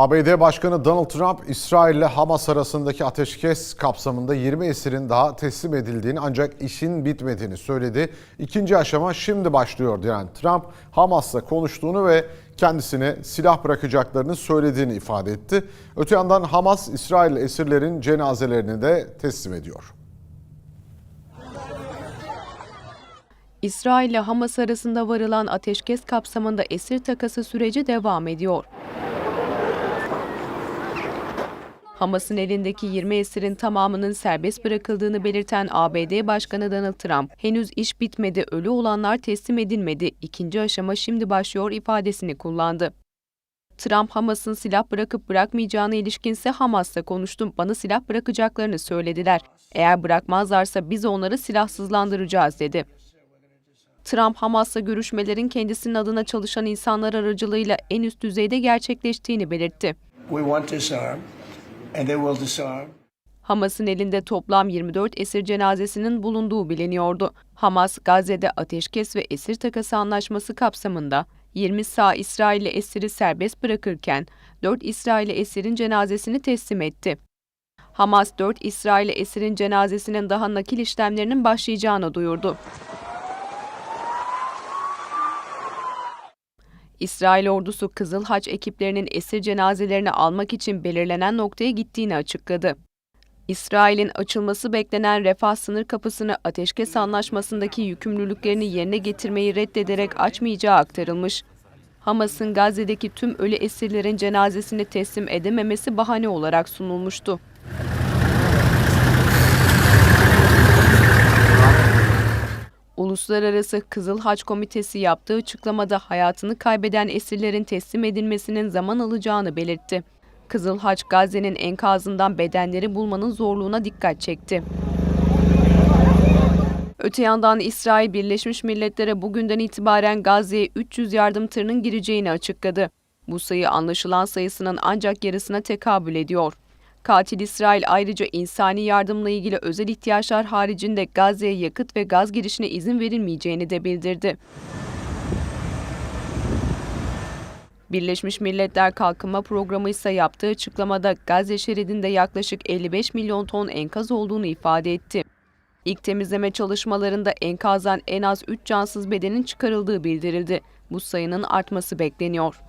ABD Başkanı Donald Trump, İsrail ile Hamas arasındaki ateşkes kapsamında 20 esirin daha teslim edildiğini ancak işin bitmediğini söyledi. İkinci aşama şimdi başlıyor diyen Trump, Hamas'la konuştuğunu ve kendisine silah bırakacaklarını söylediğini ifade etti. Öte yandan Hamas, İsrail esirlerin cenazelerini de teslim ediyor. İsrail ile Hamas arasında varılan ateşkes kapsamında esir takası süreci devam ediyor. Hamas'ın elindeki 20 esirin tamamının serbest bırakıldığını belirten ABD Başkanı Donald Trump, henüz iş bitmedi, ölü olanlar teslim edilmedi, ikinci aşama şimdi başlıyor ifadesini kullandı. Trump, Hamas'ın silah bırakıp bırakmayacağına ilişkinse Hamas'la konuştum, bana silah bırakacaklarını söylediler. Eğer bırakmazlarsa biz onları silahsızlandıracağız dedi. Trump, Hamas'la görüşmelerin kendisinin adına çalışan insanlar aracılığıyla en üst düzeyde gerçekleştiğini belirtti. We want disarm. Hamas'ın elinde toplam 24 esir cenazesinin bulunduğu biliniyordu. Hamas, Gazze'de ateşkes ve esir takası anlaşması kapsamında 20 sağ İsrailli esiri serbest bırakırken 4 İsrailli esirin cenazesini teslim etti. Hamas, 4 İsrailli esirin cenazesinin daha nakil işlemlerinin başlayacağını duyurdu. İsrail ordusu Kızıl Haç ekiplerinin esir cenazelerini almak için belirlenen noktaya gittiğini açıkladı. İsrail'in açılması beklenen refah sınır kapısını ateşkes anlaşmasındaki yükümlülüklerini yerine getirmeyi reddederek açmayacağı aktarılmış. Hamas'ın Gazze'deki tüm ölü esirlerin cenazesini teslim edememesi bahane olarak sunulmuştu. Uluslararası Kızıl Haç Komitesi yaptığı açıklamada hayatını kaybeden esirlerin teslim edilmesinin zaman alacağını belirtti. Kızıl Haç Gazze'nin enkazından bedenleri bulmanın zorluğuna dikkat çekti. Öte yandan İsrail Birleşmiş Milletler'e bugünden itibaren Gazze'ye 300 yardım tırının gireceğini açıkladı. Bu sayı anlaşılan sayısının ancak yarısına tekabül ediyor. Katil İsrail ayrıca insani yardımla ilgili özel ihtiyaçlar haricinde Gazze'ye yakıt ve gaz girişine izin verilmeyeceğini de bildirdi. Birleşmiş Milletler Kalkınma Programı ise yaptığı açıklamada Gazze şeridinde yaklaşık 55 milyon ton enkaz olduğunu ifade etti. İlk temizleme çalışmalarında enkazdan en az 3 cansız bedenin çıkarıldığı bildirildi. Bu sayının artması bekleniyor.